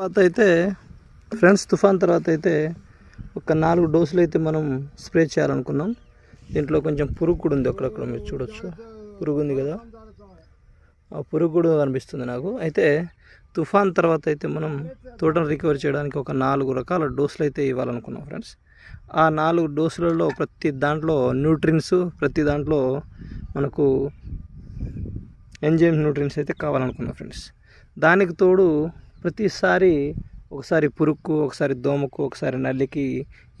తర్వాత అయితే ఫ్రెండ్స్ తుఫాన్ తర్వాత అయితే ఒక నాలుగు డోసులు అయితే మనం స్ప్రే చేయాలనుకున్నాం. దీంట్లో కొంచెం పురుగు కూడా ఉంది అక్కడక్కడ మీరు చూడొచ్చు. పురుగు ఉంది కదా. ఆ పురుగు కూడా అనిపిస్తుంది నాకు. అయితే తుఫాన్ తర్వాత అయితే మనం తోటను రికవర్ చేయడానికి ఒక నాలుగు రకాల డోసులు అయితే ఇవ్వాలనుకున్నాం ఫ్రెండ్స్. ఆ నాలుగు డోసులలో ప్రతి దాంట్లో న్యూట్రిన్స్ ప్రతి దాంట్లో మనకు ఎంజైమ్ న్యూట్రిన్స్ అయితే కావాలనుకున్నాం ఫ్రెండ్స్. దానికి తోడు ప్రతిసారి ఒకసారి పురుగుకు ఒకసారి దోమకు ఒకసారి నల్లికి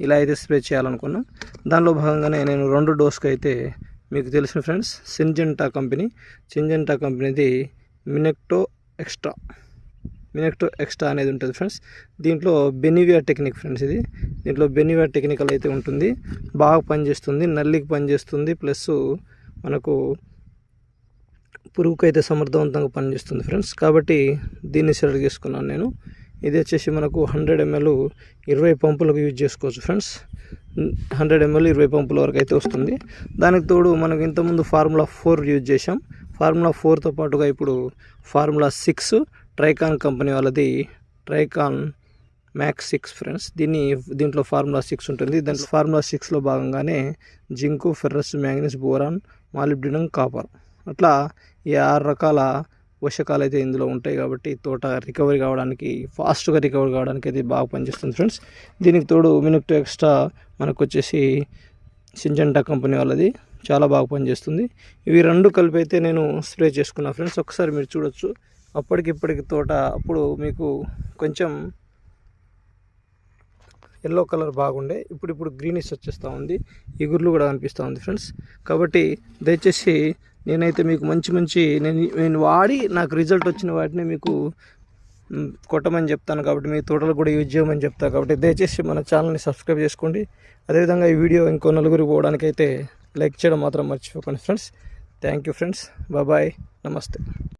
ఇలా అయితే స్ప్రే చేయాలనుకున్నాం. దానిలో భాగంగానే నేను రెండు డోస్కి అయితే మీకు తెలిసిన ఫ్రెండ్స్ సింజెంటా కంపెనీ. సింజెంటా కంపెనీది మినెక్టో ఎక్స్ట్రా. మినెక్టో ఎక్స్ట్రా అనేది ఉంటుంది ఫ్రెండ్స్. దీంట్లో బెనివియా టెక్నిక్ ఫ్రెండ్స్ ఇది. దీంట్లో బెనివియా టెక్నికల్ అయితే ఉంటుంది. బాగా పనిచేస్తుంది నల్లికి పనిచేస్తుంది ప్లస్ మనకు పురుగుకు అయితే సమర్థవంతంగా పనిచేస్తుంది ఫ్రెండ్స్. కాబట్టి దీన్ని సెలెక్ట్ చేసుకున్నాను నేను. ఇది వచ్చేసి మనకు హండ్రెడ్ ఎంఎల్ ఇరవై పంపులకు యూజ్ చేసుకోవచ్చు ఫ్రెండ్స్ హండ్రెడ్ ఎంఎల్ ఇరవై పంపుల వరకు అయితే వస్తుంది. దానికి తోడు మనకు ఇంతకుముందు ఫార్ములా ఫోర్ యూజ్ చేసాం ఫార్ములా ఫోర్తో పాటుగా ఇప్పుడు ఫార్ములా సిక్స్ ట్రైకాన్ కంపెనీ వాళ్ళది ట్రైకాన్ మ్యాక్స్ సిక్స్ ఫ్రెండ్స్ దీన్ని దీంట్లో ఫార్ములా సిక్స్ ఉంటుంది. దాంట్లో ఫార్ములా సిక్స్లో భాగంగానే zinc ferrous manganese boron molybdenum copper. అట్లా ఈ ఆరు రకాల పోషకాలు అయితే ఇందులో ఉంటాయి కాబట్టి తోట రికవరీ కావడానికి ఫాస్ట్గా రికవరీ కావడానికి అయితే బాగా పనిచేస్తుంది ఫ్రెండ్స్ దీనికి తోడు మినుక్టో ఎక్స్ట్రా మనకు వచ్చేసి సింజంటా కంపెనీ వాళ్ళది చాలా బాగా పనిచేస్తుంది. ఇవి రెండు కలిపి అయితే నేను స్ప్రే చేసుకున్నా ఫ్రెండ్స్ ఒకసారి మీరు చూడొచ్చు. అప్పటికి ఇప్పటికి తోట అప్పుడు మీకు కొంచెం ఎల్లో కలర్ బాగుండే. ఇప్పుడు ఇప్పుడు గ్రీనిష్ వచ్చేస్తూ ఉంది. ఇగుర్లు కూడా కనిపిస్తూ ఉంది ఫ్రెండ్స్ కాబట్టి దయచేసి నేనైతే మీకు మంచి మంచి నేను నేను వాడి నాకు రిజల్ట్ వచ్చిన వాటిని మీకు కొట్టమని చెప్తాను కాబట్టి మీ తోటలు కూడా యూజ్ చేయమని చెప్తాను కాబట్టి దయచేసి మన ఛానల్ని సబ్స్క్రైబ్ చేసుకోండి. అదేవిధంగా ఈ వీడియో ఇంకో నలుగురికి పోవడానికైతే లైక్ చేయడం మాత్రం మర్చిపోకండి ఫ్రెండ్స్. Thank you friends. బాబాయ్ నమస్తే.